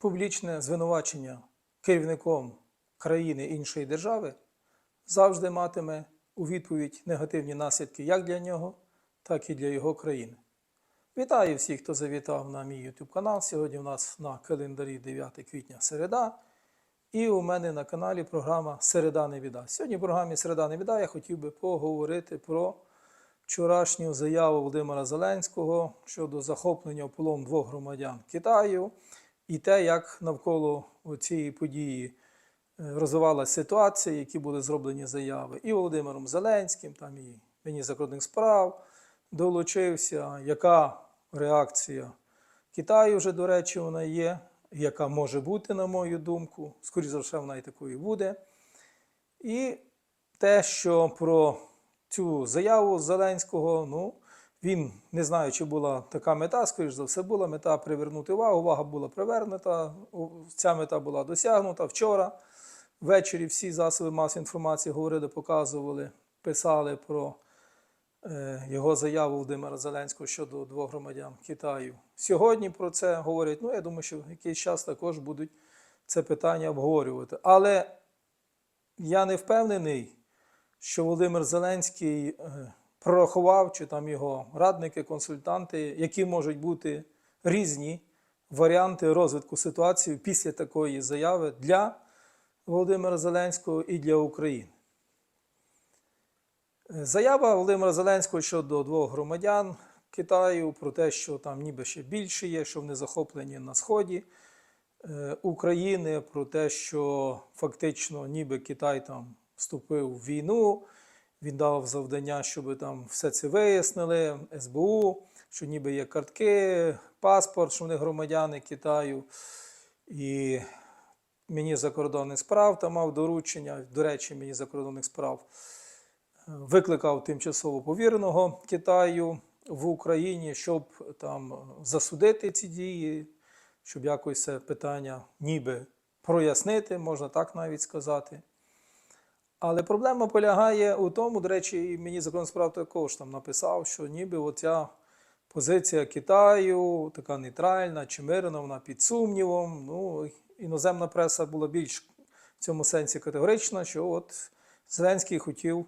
публічне звинувачення керівником країни іншої держави завжди матиме у відповідь негативні наслідки як для нього, так і для його країни. Вітаю всіх, хто завітав на мій YouTube канал. Сьогодні у нас на календарі 9 квітня середа. І у мене на каналі програма Середа не біда. Сьогодні в програмі Середа не біда я хотів би поговорити про вчорашню заяву Володимира Зеленського щодо захоплення в полон двох громадян Китаю і те, як навколо цієї події е, розвивалася ситуація, які були зроблені заяви і Володимиром Зеленським, там і міністр закордонних справ долучився, яка реакція Китаю вже, до речі, вона є, яка може бути, на мою думку. Скоріше за все, вона і такою буде. І те, що про цю заяву Зеленського, ну, він не знаю, чи була така мета, скоріш за все, була мета привернути увагу. Увага була привернута, ця мета була досягнута вчора. Ввечері всі засоби масової інформації говорили, показували, писали про е, його заяву Володимира Зеленського щодо двох громадян Китаю. Сьогодні про це говорять. Ну, я думаю, що в якийсь час також будуть це питання обговорювати. Але я не впевнений, що Володимир Зеленський е, прорахував, чи там його радники, консультанти, які можуть бути різні варіанти розвитку ситуації після такої заяви для Володимира Зеленського і для України. Заява Володимира Зеленського щодо двох громадян Китаю про те, що там ніби ще більше є, що вони захоплені на сході е, України, про те, що фактично ніби Китай там вступив в війну, він дав завдання, щоб там все це вияснили, СБУ, що ніби є картки, паспорт, що вони громадяни Китаю. І мені закордонних справ там мав доручення. До речі, мені закордонних справ викликав тимчасово повіреного Китаю в Україні, щоб там засудити ці дії, щоб якось це питання ніби прояснити, можна так навіть сказати. Але проблема полягає у тому, до речі, і мені закон справ також там написав, що ніби оця позиція Китаю, така нейтральна чи мирна, вона під сумнівом. Ну, іноземна преса була більш в цьому сенсі категорична, що от Зеленський хотів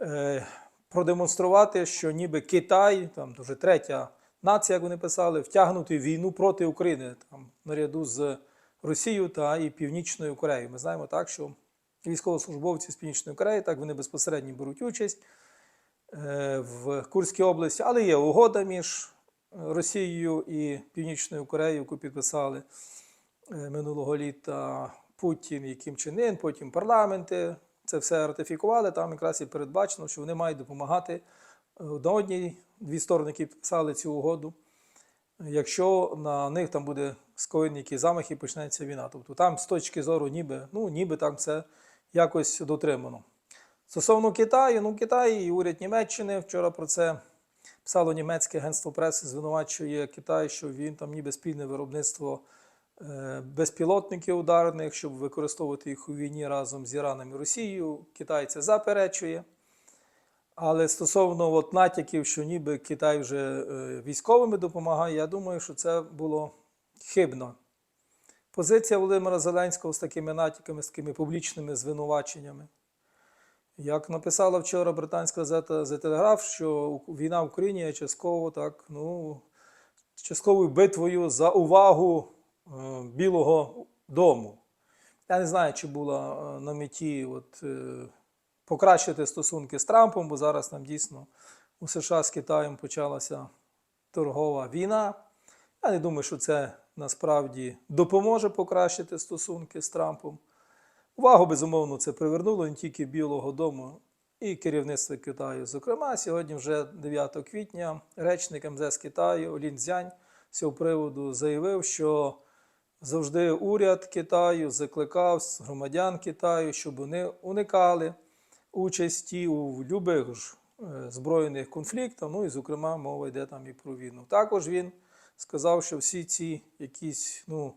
е, продемонструвати, що ніби Китай, там вже третя нація, як вони писали, втягнутий в війну проти України там, наряду з Росією та і Північною Кореєю. Ми знаємо так, що військовослужбовці з Північної Кореї так вони безпосередньо беруть участь е, в Курській області, але є угода між Росією і Північною Кореєю, яку підписали е, минулого літа Путін і Кім Чен Ін, потім парламенти. Це все ратифікували. Там якраз і передбачено, що вони мають допомагати е, одна одній дві сторони, які підписали цю угоду. Якщо на них там буде скоєний якийсь замах і почнеться війна. Тобто там з точки зору ніби, ну, ніби там все якось дотримано. Стосовно Китаю, ну Китай і уряд Німеччини вчора про це писало німецьке агентство преси, звинувачує Китай, що він там ніби спільне виробництво е, безпілотників ударних, щоб використовувати їх у війні разом з Іраном і Росією. Китай це заперечує. Але стосовно от натяків, що ніби Китай вже е, військовими допомагає, я думаю, що це було хибно. Позиція Володимира Зеленського з такими натяками, з такими публічними звинуваченнями. Як написала вчора британська газета The Telegraph, що війна в Україні є частково так, ну, частковою битвою за увагу е, Білого Дому. Я не знаю, чи була е, на меті от, е, покращити стосунки з Трампом, бо зараз там дійсно у США з Китаєм почалася торгова війна. Я не думаю, що це насправді допоможе покращити стосунки з Трампом. Увагу, безумовно, це привернуло не тільки Білого Дому і керівництво Китаю. Зокрема, сьогодні, вже 9 квітня, речник МЗС Китаю Лін Цзянь з цього приводу заявив, що завжди уряд Китаю закликав громадян Китаю, щоб вони уникали участі у ж е, збройних конфліктах. Ну і, зокрема, мова йде там і про війну. Також він сказав, що всі ці якісь ну,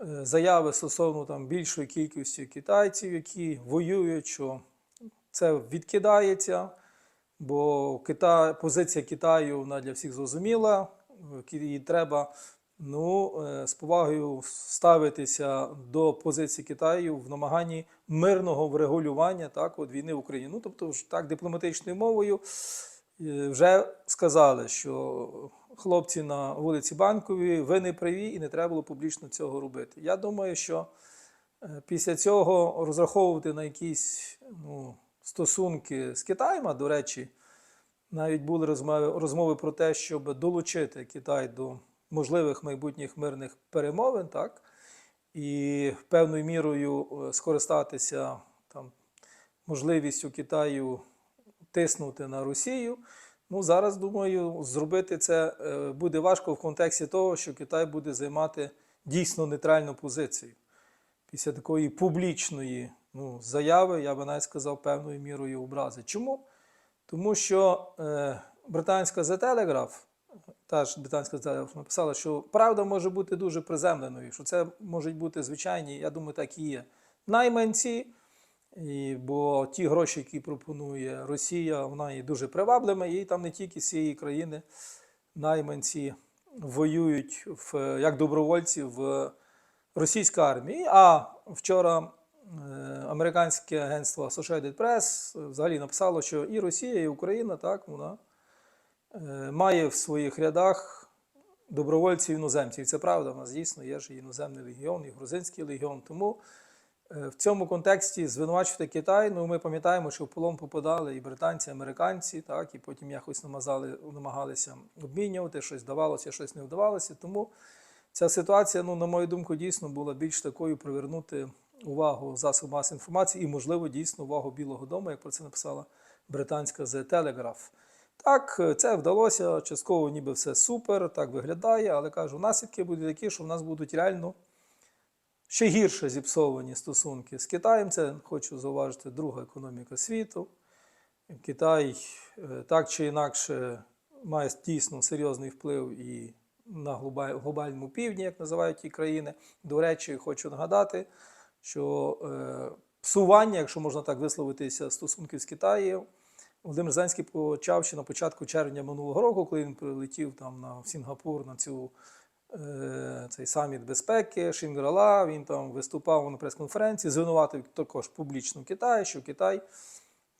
е, заяви стосовно там більшої кількості китайців, які воюють, що це відкидається, бо Китай, позиція Китаю вона для всіх зрозуміла, і треба ну, е, з повагою ставитися до позиції Китаю в намаганні мирного врегулювання так, от війни в Україні. Ну, тобто, так, дипломатичною мовою вже сказали, що хлопці на вулиці Банковій, ви не праві і не треба було публічно цього робити. Я думаю, що е, після цього розраховувати на якісь ну, стосунки з Китаєм, а до речі, навіть були розмови, розмови про те, щоб долучити Китай до можливих майбутніх мирних перемовин, так? і певною мірою е, скористатися там, можливістю Китаю тиснути на Росію. Ну, зараз, думаю, зробити це е, буде важко в контексті того, що Китай буде займати дійсно нейтральну позицію. Після такої публічної ну, заяви, я би навіть сказав, певною мірою образи. Чому? Тому що е, британська The Telegraph, та ж британська The Telegraph написала, що правда може бути дуже приземленою, що це можуть бути звичайні, я думаю, так і є, найманці, і, бо ті гроші, які пропонує Росія, вона є дуже приваблива, і там не тільки з цієї країни найманці воюють в, як добровольці в російській армії. А вчора е, американське агентство Associated Press взагалі написало, що і Росія, і Україна так, вона е, має в своїх рядах добровольців іноземців. Це правда, в нас дійсно є ж іноземний легіон, і грузинський легіон. Тому в цьому контексті звинувачувати Китай, ну ми пам'ятаємо, що в полон попадали і британці, і американці, так, і потім якось намазали, намагалися обмінювати, щось вдавалося, щось не вдавалося. Тому ця ситуація, ну, на мою думку, дійсно була більш такою привернути увагу засобів масової інформації і, можливо, дійсно увагу Білого Дому, як про це написала британська The Telegraph. Так, це вдалося, частково ніби все супер, так виглядає, але кажу, наслідки будуть такі, що в нас будуть реально ще гірше зіпсовані стосунки з Китаєм. Це хочу зауважити друга економіка світу. Китай е, так чи інакше має дійсно серйозний вплив і на глобальному півдні, як називають ті країни. До речі, хочу нагадати, що е, псування, якщо можна так висловитися, стосунків з Китаєм, Володимир Зеленський почав ще на початку червня минулого року, коли він прилетів там на Сінгапур на цю цей саміт безпеки Шінграла. Він там виступав на прес-конференції, звинуватив також публічно Китай, що Китай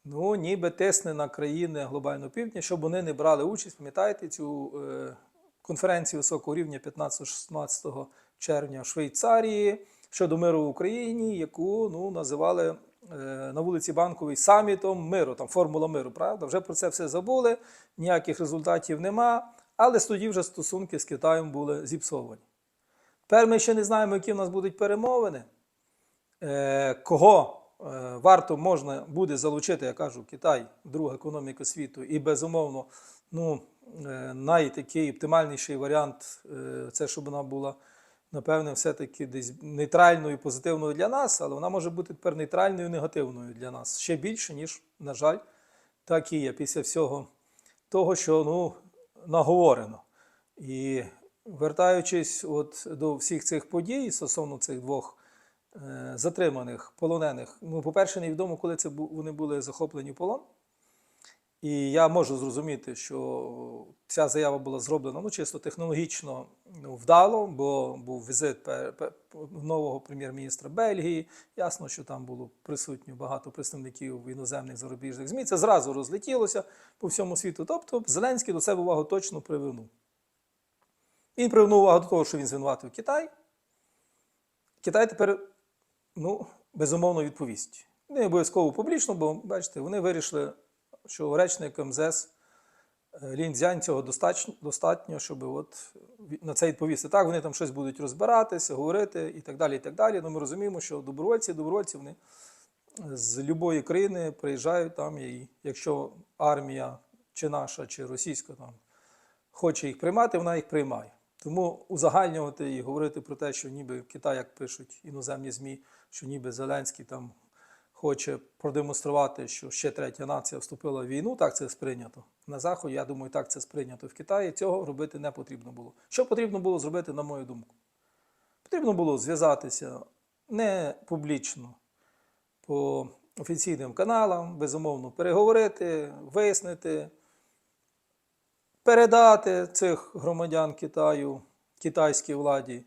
ну, ніби тисне на країни глобального півдня, щоб вони не брали участь. Пам'ятаєте цю е, конференцію високого рівня 15-16 червня в Швейцарії щодо миру в Україні, яку ну, називали е, на вулиці Банковій самітом миру, там формула миру, правда? Вже про це все забули, ніяких результатів нема, але тоді вже стосунки з Китаєм були зіпсовані. Тепер ми ще не знаємо, які в нас будуть перемовини, е, кого е, варто можна буде залучити, я кажу, Китай, друга економіка світу, і безумовно, ну, е, найтакий оптимальніший варіант це щоб вона була, напевне, все-таки десь нейтральною, позитивною для нас, але вона може бути тепер нейтральною і негативною для нас ще більше, ніж, на жаль, так і є після всього того, що ну, наговорено. І вертаючись от до всіх цих подій стосовно цих двох е, затриманих полонених, ну, по-перше, невідомо, коли це вони були захоплені в полон. І я можу зрозуміти, що ця заява була зроблена ну, чисто технологічно ну, вдало, бо був візит нового прем'єр-міністра Бельгії. Ясно, що там було присутньо багато представників іноземних зарубіжних ЗМІ. Це зразу розлетілося по всьому світу. Тобто Зеленський до себе увагу точно привернув. Він привернув увагу до того, що він звинуватив Китай. Китай тепер, ну, безумовно, відповість. Не обов'язково публічно, бо, бачите, вони вирішили, що речник МЗС е, Лінь Цзянь цього достатньо, достатньо, щоб от на це відповісти. Так, вони там щось будуть розбиратися, говорити і так далі. і так далі. Ну, ми розуміємо, що добровольці, добровольці вони з будь-якої країни приїжджають там, і якщо армія чи наша, чи російська там хоче їх приймати, вона їх приймає. Тому узагальнювати і говорити про те, що ніби Китай, як пишуть іноземні ЗМІ, що ніби Зеленський там хоче продемонструвати, що ще третя нація вступила в війну, так це сприйнято. На Заході, я думаю, так це сприйнято в Китаї. Цього робити не потрібно було. Що потрібно було зробити, на мою думку? Потрібно було зв'язатися не публічно по офіційним каналам, безумовно, переговорити, вияснити, передати цих громадян Китаю китайській владі.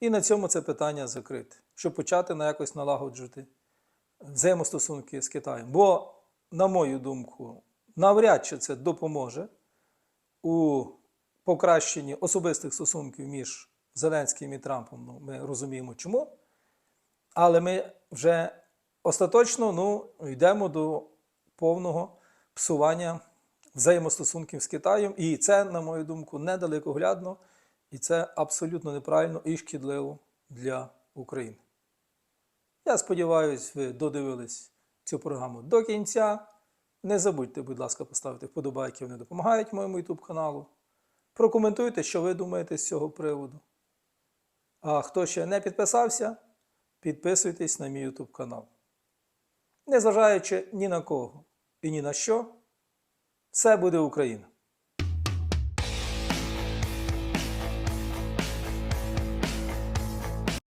І на цьому це питання закрите, щоб почати на якось налагоджувати взаємостосунки з Китаєм. Бо, на мою думку, навряд чи це допоможе у покращенні особистих стосунків між Зеленським і Трампом. Ну, ми розуміємо чому. Але ми вже остаточно ну, йдемо до повного псування взаємостосунків з Китаєм. І це, на мою думку, недалекоглядно, і це абсолютно неправильно і шкідливо для України. Я сподіваюся, ви додивились цю програму до кінця. Не забудьте, будь ласка, поставити вподобайки, вони допомагають моєму YouTube каналу. Прокоментуйте, що ви думаєте з цього приводу. А хто ще не підписався, підписуйтесь на мій YouTube канал. Незважаючи ні на кого і ні на що, все буде Україна.